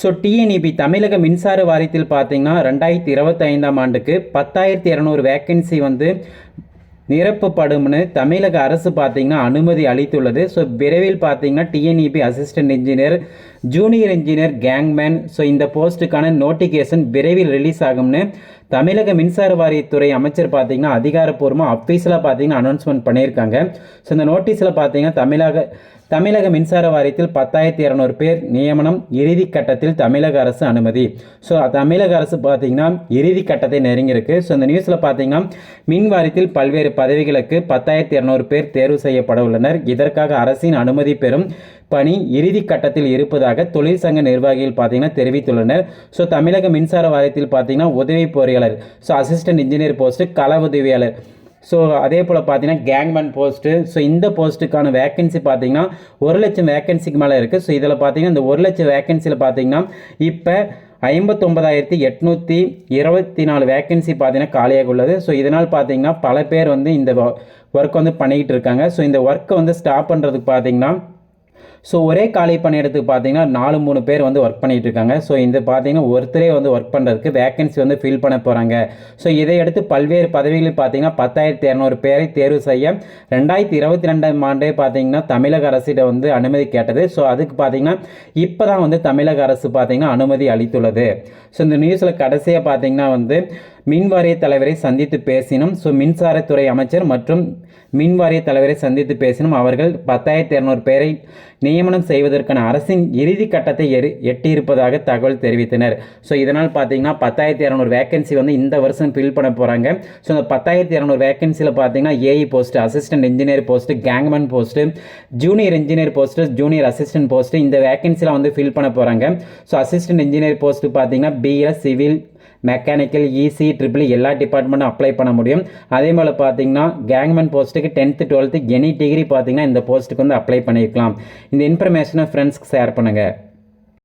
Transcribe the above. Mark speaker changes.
Speaker 1: So TNEB தமிழக மின்சார வாரியத்தில் பார்த்தீங்கன்னா ரெண்டாயிரத்தி இருபத்தைந்தாம் ஆண்டுக்கு பத்தாயிரத்தி இரநூறு வேக்கன்சி வந்து நிரப்பப்படும்னு தமிழக அரசு பார்த்தீங்கன்னா அனுமதி அளித்துள்ளது. ஸோ விரைவில் பார்த்தீங்கன்னா TNEB assistant engineer junior engineer gangman. So இந்த போஸ்ட்டுக்கான நோட்டிஃபிகேஷன் விரைவில் ரிலீஸ் ஆகும்னு தமிழக மின்சார வாரியத்துறை அமைச்சர் பார்த்தீங்கன்னா அதிகாரப்பூர்வமாக அஃபீஷியலாக பார்த்தீங்கன்னா அனௌன்ஸ்மெண்ட் பண்ணியிருக்காங்க. ஸோ இந்த நோட்டீஸில் பார்த்தீங்கன்னா தமிழக தமிழக மின்சார வாரியத்தில் பத்தாயிரத்தி இரநூறு பேர் நியமனம் இறுதி கட்டத்தில் தமிழக அரசு அனுமதி. ஸோ தமிழக அரசு பார்த்தீங்கன்னா இறுதி கட்டத்தை நெருங்கியிருக்கு. ஸோ இந்த நியூஸில் பார்த்தீங்கன்னா மின் வாரியத்தில் பல்வேறு பதவிகளுக்கு பத்தாயிரத்தி இரநூறு பேர் தேர்வு செய்யப்பட உள்ளனர். இதற்காக அரசின் அனுமதி பெறும் பணி இறுதி கட்டத்தில் இருப்பதாக தொழிற்சங்க நிர்வாகிகள் பார்த்தீங்கன்னா தெரிவித்துள்ளனர். ஸோ தமிழக மின்சார வாரியத்தில் பார்த்தீங்கன்னா உதவி பொறியாளர் ஸோ அசிஸ்டன்ட் இன்ஜினியர் போஸ்ட்டு கள உதவியாளர் ஸோ அதே போல் பார்த்தீங்கன்னா கேங்மேன் போஸ்ட்டு ஸோ இந்த போஸ்ட்டுக்கான வேக்கன்சி பார்த்தீங்கன்னா ஒரு லட்சம் வேக்கன்சிக்கு மேலே இருக்குது ஸோ இதில் பார்த்தீங்கன்னா இந்த ஒரு லட்சம் வேக்கன்சியில் பார்த்தீங்கன்னா இப்போ ஐம்பத்தொம்பதாயிரத்தி எட்நூற்றி இருபத்தி நாலு வேக்கன்சி பார்த்தீங்கன்னா காலியாக உள்ளது. ஸோ இதனால் பார்த்தீங்கன்னா பல பேர் வந்து இந்த ஒர்க் வந்து பண்ணிக்கிட்டு இருக்காங்க. ஸோ இந்த ஒர்க்கை வந்து ஸ்டாப் பண்ணுறதுக்கு பார்த்தீங்கன்னா ஸோ ஒரே காலி பணியிடத்துக்கு பார்த்தீங்கன்னா நாலு மூணு பேர் வந்து ஒர்க் பண்ணிகிட்டு இருக்காங்க ஸோ இந்த பார்த்தீங்கன்னா ஒருத்தரே வந்து ஒர்க் பண்ணுறதுக்கு வேகன்சி வந்து ஃபில் பண்ண போகிறாங்க ஸோ இதையடுத்து பல்வேறு பதவிகளில் பார்த்தீங்கன்னா பத்தாயிரத்தி இரநூறு பேரை தேர்வு செய்ய ரெண்டாயிரத்தி இருபத்தி ரெண்டாம் ஆண்டே பார்த்தீங்கன்னா தமிழக அரசிட வந்து அனுமதி கேட்டது. ஸோ அதுக்கு பார்த்தீங்கன்னா இப்போ தான் வந்து தமிழக அரசு பார்த்தீங்கன்னா அனுமதி அளித்துள்ளது. ஸோ இந்த நியூஸில் கடைசியாக பார்த்தீங்கன்னா வந்து மின் வாரிய தலைவரை சந்தித்து பேசினும் ஸோ மின்சாரத்துறை அமைச்சர் மற்றும் மின் வாரிய தலைவரை சந்தித்து பேசினும் அவர்கள் பத்தாயிரத்தி இரநூறு பேரை நியமனம் செய்வதற்கான அரசின் இறுதி கட்டத்தை எரி எட்டியிருப்பதாக தகவல் தெரிவித்தனர். ஸோ இதனால் பார்த்தீங்கன்னா பத்தாயிரத்தி இரநூறு வேகன்சி வந்து இந்த வருஷம் ஃபில் பண்ண போகிறாங்க ஸோ அந்த பத்தாயிரத்தி இரநூறு வேகன்சியில் பார்த்தீங்கன்னா AE post assistant engineer post gangman post junior engineer post junior assistant post இந்த வேகன்சியில் வந்து ஃபில் பண்ண போகிறாங்க ஸோ அசிஸ்டன்ட் இன்ஜினியர் போஸ்ட்டு பார்த்தீங்கன்னா BS civil mechanical EC triple எல்லா டிபார்ட்மெண்ட்டும் அப்ளை பண்ண முடியும். அதே போல் பார்த்தீங்கன்னா கேங்மேன் போஸ்ட்டுக்கு டென்த்து டுவெல்த்து எனி டிகிரி பார்த்தீங்கன்னா இந்த போஸ்ட்டுக்கு வந்து அப்ளை பண்ணியிருக்கலாம் இந்த இன்ஃபர்மேஷனை ஃப்ரெண்ட்ஸ்க்கு ஷேர் பண்ணுங்கள்